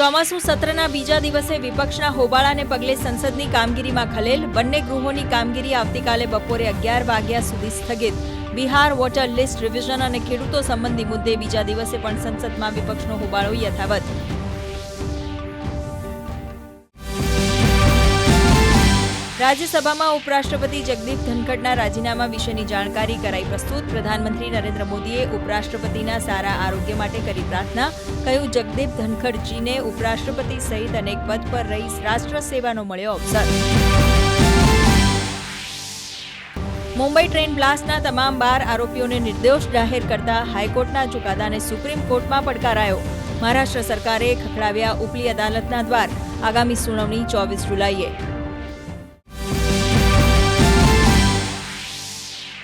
ચોમાસુ સત્રના બીજા દિવસે વિપક્ષના હોબાળાને પગલે સંસદની કામગીરીમાં ખલેલ. બંને ગૃહોની કામગીરી આવતીકાલે બપોરે અગિયાર વાગ્યા સુધી સ્થગિત. બિહાર વોટર લિસ્ટ રિવિઝન અને ખેડૂતો સંબંધી મુદ્દે બીજા દિવસે પણ સંસદમાં વિપક્ષનો હોબાળો યથાવત. રાજ્યસભામાં ઉપરાષ્ટ્રપતિ જગદીપ ધનખડના રાજીનામા વિશેની જાણકારી કરાઈ પ્રસ્તુત. પ્રધાનમંત્રી નરેન્દ્ર મોદીએ ઉપરાષ્ટ્રપતિના સારા આરોગ્ય માટે કરી પ્રાર્થના. કહ્યું, જગદીપ ધનખડજીને ઉપરાષ્ટ્રપતિ સહિત અનેક પદ પર રહી રાષ્ટ્ર સેવાનો મળ્યો અવસર. મુંબઈ ટ્રેન બ્લાસ્ટના તમામ બાર આરોપીઓને નિર્દોષ જાહેર કરતા હાઈકોર્ટના ચુકાદાને સુપ્રીમ કોર્ટમાં પડકારાયો. મહારાષ્ટ્ર સરકારે ખખડાવ્યા ઉપલી અદાલતના દ્વાર. આગામી સુનાવણી ચોવીસ જુલાઈએ.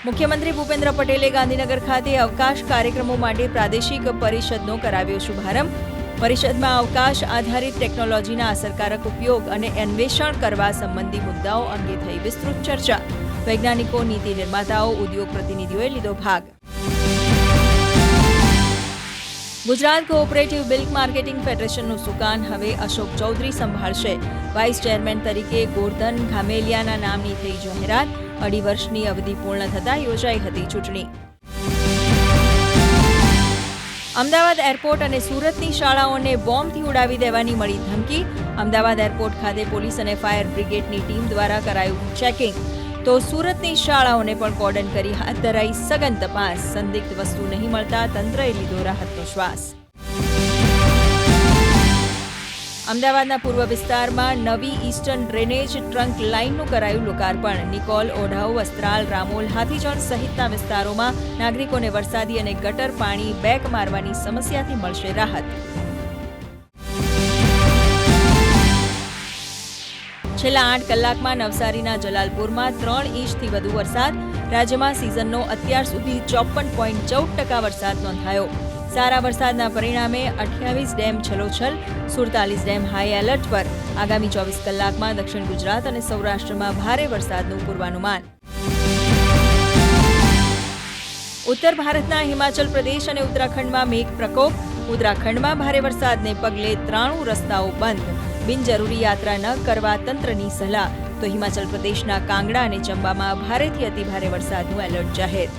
મુખ્યમંત્રી ભૂપેન્દ્ર પટેલે ગાંધીનગર ખાતે અવકાશ કાર્યક્રમો માટે પ્રાદેશિક પરિષદનો કરાવ્યો શુભારંભ. પરિષદમાં અવકાશ આધારિત ટેકનોલોજીના અસરકારક ઉપયોગ અને અન્વેષણ કરવા સંબંધી મુદ્દાઓ અંગે થઈ વિસ્તૃત ચર્ચા. વૈજ્ઞાનિકો, નીતિ નિર્માતાઓ, ઉદ્યોગ પ્રતિનિધિઓએ લીધો ભાગ. ગુજરાત કોઓપરેટિવ મિલ્ક માર્કેટિંગ ફેડરેશનનું સુકાન હવે અશોક ચૌધરી સંભાળશે. વાઇસ ચેરમેન તરીકે ગોરધન ઘામેલિયાના નામની થઈ જાહેરાત. અઢી વર્ષની અવધિ પૂર્ણ થતાં યોજાઈ હતી ચૂંટણી. અમદાવાદ એરપોર્ટ અને સુરતની શાળાઓને બોમ્બથી ઉડાવી દેવાની મળી ધમકી. અમદાવાદ એરપોર્ટ ખાતે પોલીસ અને ફાયર બ્રિગેડની ટીમ દ્વારા કરાયું ચેકિંગ. તો સુરતની શાળાઓને પણ કોર્ડન કરી હાથ ધરાઈ સઘન તપાસ. સંદિગ્ધ વસ્તુ નહીં મળતા તંત્રએ લીધો રાહતનો શ્વાસ. અમદાવાદના પૂર્વ વિસ્તારમાં નવી ઈસ્ટર્ન ડ્રેનેજ ટ્રંક લાઇનનું કરાયું લોકાર્પણ. નિકોલ ઓઢાઉ, વસ્ત્રાલ, રામોલ હાથીજણ સહિતના વિસ્તારોમાં નાગરિકોને વરસાદી અને ગટર પાણી બેક મારવાની સમસ્યાથી મળશે રાહત. છેલ્લા આઠ કલાકમાં નવસારીના જલાલપુરમાં ત્રણ ઇંચથી વધુ વરસાદ, રાજ્યમાં સિઝનનો અત્યાર સુધી ચોપન પોઈન્ટ ચૌદ ટકા વરસાદ નોંધાયો. સારા વરસાદના પરિણામે અઠ્યાવીસ ડેમ છલોછલ, સુડતાલીસ ડેમ હાઈ એલર્ટ પર. આગામી ચોવીસ કલાકમાં દક્ષિણ ગુજરાત અને સૌરાષ્ટ્રમાં ભારે વરસાદનું પૂર્વાનુમાન. ઉત્તર ભારતના હિમાચલ પ્રદેશ અને ઉત્તરાખંડમાં મેઘ પ્રકોપ. ઉત્તરાખંડમાં ભારે વરસાદને પગલે ત્રાણું રસ્તાઓ બંધ. બિનજરૂરી યાત્રા ન કરવા તંત્રની સલાહ. તો હિમાચલ પ્રદેશના કાંગડા અને ચંબામાં ભારેથી અતિભારે વરસાદનું એલર્ટ જાહેર.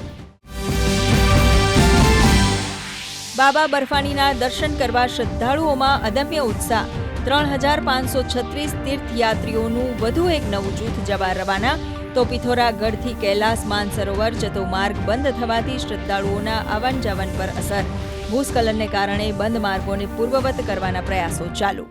બાબા બર્ફાનીના દર્શન કરવા શ્રદ્ધાળુઓમાં અદમ્ય ઉત્સાહ. ત્રણ હજાર પાંચસો છત્રીસ તીર્થયાત્રીઓનું વધુ એક નવું જૂથ જવા રવાના. તો પિથોરાગઢથી કૈલાસ માનસરોવર જતો માર્ગ બંધ થવાથી શ્રદ્ધાળુઓના આવન જાવન પર અસર. ભૂસ્ખલનને કારણે બંધ માર્ગોને પૂર્વવત કરવાના પ્રયાસો ચાલુ.